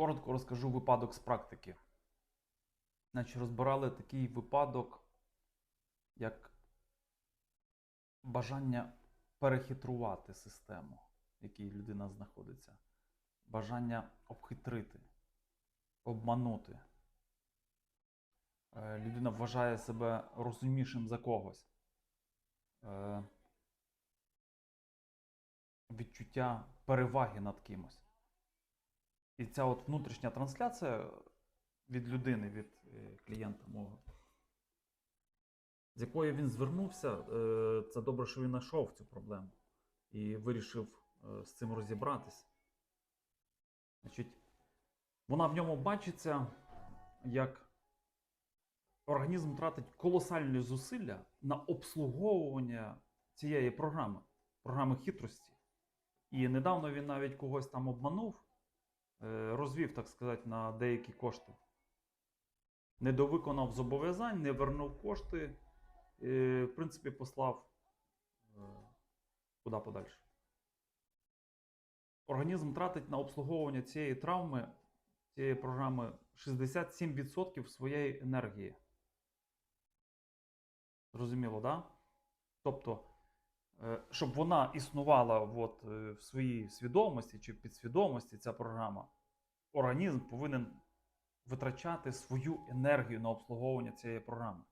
Коротко розкажу випадок з практики. Значить, розбирали такий випадок, як бажання перехитрувати систему, в якій людина знаходиться, бажання обхитрити, обманути. Е, Людина вважає себе розумнішим за когось. Е, Відчуття переваги над кимось. І ця от внутрішня трансляція від людини, від е, клієнта мого, з якою він звернувся, е, це добре, що він знайшов цю проблему і вирішив е, з цим розібратись. Значить, вона в ньому бачиться, як організм тратить колосальні зусилля на обслуговування цієї програми, програми хитрості. І недавно він навіть когось там обманув, розвів, так сказати, на деякі кошти. Не довиконав зобов'язань, не вернув кошти, е, в принципі, послав е, куди подальше. Організм тратить на обслуговування цієї травми, цієї програми 67% своєї енергії. Зрозуміло, так? Да? Тобто, е, щоб вона існувала от, е, в своїй свідомості чи підсвідомості, ця програма, організм повинен витрачати свою енергію на обслуговування цієї програми.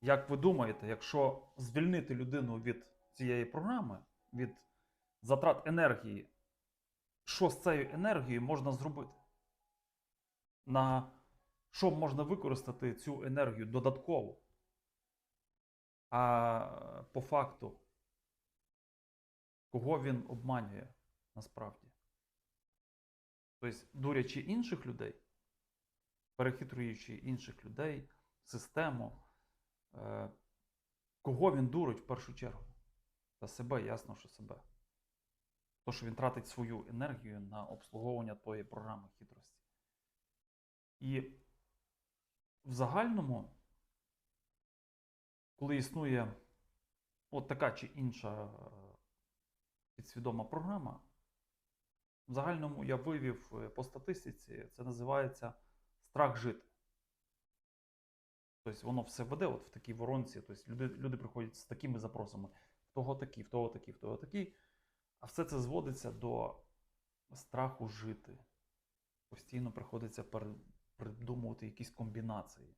Як ви думаєте, якщо звільнити людину від цієї програми, від затрат енергії, що з цією енергією можна зробити? На що можна використати цю енергію додатково? А по факту, кого він обманює насправді? Тобто, дурячи інших людей, перехитруючи інших людей, систему, е, кого він дурить в першу чергу? Та себе, ясно, що себе. То, що він тратить свою енергію на обслуговування тої програми хитрості. І в загальному, коли існує от така чи інша е, підсвідома програма, в загальному я вивів е, по статистиці, це називається страх жити. Тобто воно все веде от в такій воронці. Тобто люди, люди приходять з такими запросами: в того такі, в того такі, в того такі. А все це зводиться до страху жити. Постійно приходиться придумувати якісь комбінації.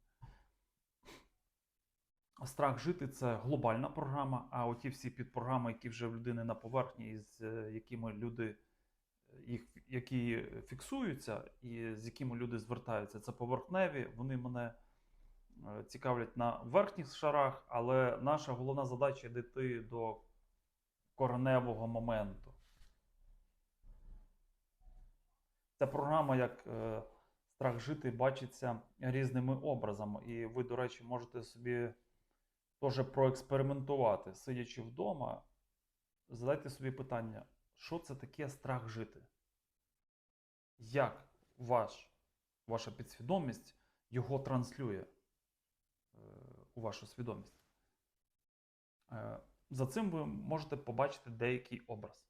Страх жити це глобальна програма, а оті всі підпрограми, які вже в людини на поверхні, з е, якими люди е, їх, які фіксуються, і з якими люди звертаються, це поверхневі. Вони мене е, цікавлять на верхніх шарах, але наша головна задача дійти до кореневого моменту. Ця програма, як страх жити, бачиться різними образами. І ви, до речі, можете собі теж проекспериментувати, сидячи вдома, задайте собі питання, що це таке страх жити? Як ваш, ваша підсвідомість його транслює е, у вашу свідомість? Е, за цим ви можете побачити деякий образ.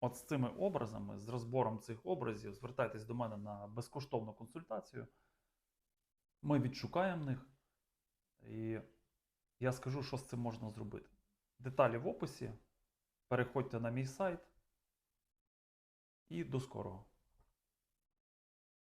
От з цими образами, з розбором цих образів, звертайтесь до мене на безкоштовну консультацію. Ми відшукаємо них, і я скажу, що з цим можна зробити. Деталі в описі. Переходьте на мій сайт. І до скорого.